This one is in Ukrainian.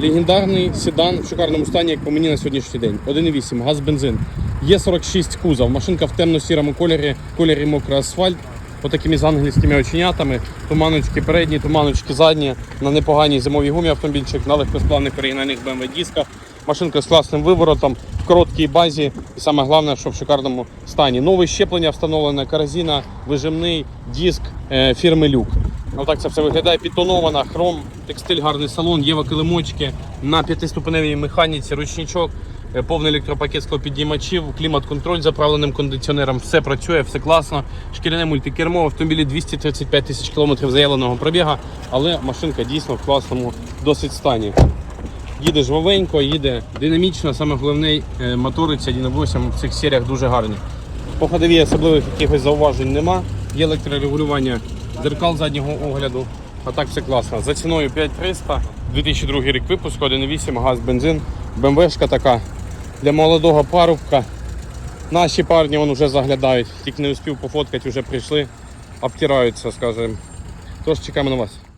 Легендарний седан в шикарному стані, як по мені на сьогоднішній день. 1,8, газ бензин. Є 46 кузов. Машинка в темно-сірому кольорі, кольорі мокрий асфальт. Отакими з ангельськими оченятами, туманочки передні, туманочки задні, на непоганій зимовій гумі автомобільчик, на легкосплавних оригінальних BMW дисках. Машинка з класним виворотом, в короткій базі і саме головне, що в шикарному стані. Нове щеплення встановлене, корзина, вижимний диск е, фірми Люк. Отак це все виглядає. Підтонована, хром, текстиль, гарний салон, є килимочки на п'ятиступеневій механіці, ручничок, е, повний електропакет склопідіймачів, клімат-контроль заправленим кондиціонером. Все працює, все класно. Шкіряне мультикермо, автомобілі 235 тисяч кілометрів заявленого пробіга, але машинка дійсно в класному досить стані. Їде жвавенько, їде динамічно, саме головне мотори ці 1.8 в цих серіях дуже гарні. По ходовій особливих якихось зауважень нема. Є електрорегулювання дзеркал заднього огляду. А так все класно. За ціною 5300, 2002 рік випуску, 1.8, газ, бензин, БМВшка така для молодого парубка. Наші парні вон вже заглядають, тільки не успів пофоткати, вже прийшли, обтираються, скажімо. Тож чекаємо на вас.